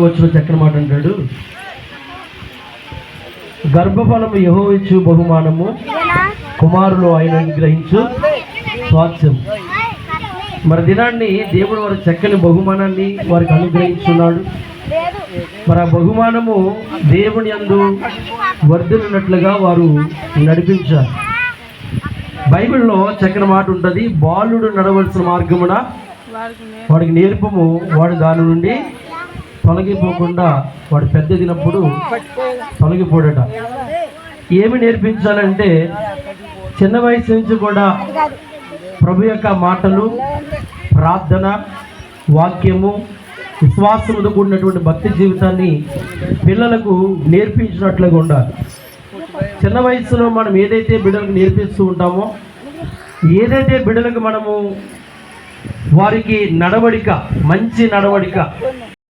వచ్చిన చక్కన మాట అంటాడు. గర్భఫలము యహోవిచ్చు బహుమానము. కుమారులు ఆయన గ్రహించు స్వాస్థ్యం. మరి దినాన్ని దేవుడు వారి చక్కని బహుమానాన్ని వారికి అనుగ్రహించున్నాడు. మరి ఆ బహుమానము దేవుని అందు వర్ధిల్లినట్లుగా వారు నడిపించారు. బైబిల్లో చక్కని మాట ఉంటుంది బాలుడు నడవలసిన మార్గమున వాడికి నేర్పము వాడు దాని నుండి తొలగిపోకుండా వాడు పెద్దదినప్పుడు తొలగిపోడట. ఏమి నేర్పించాలంటే చిన్న వయసు నుంచి కూడా ప్రభు యొక్క మాటలు ప్రార్థన వాక్యము విశ్వాసముతో కూడినటువంటి భక్తి జీవితాన్ని పిల్లలకు నేర్పించినట్లుగా ఉండాలి. చిన్న వయసులో మనం ఏదైతే బిడ్డలకు నేర్పిస్తూ ఉంటామో ఏదైతే బిడ్డలకు మనము వారికి నడవడిక మంచి నడవడిక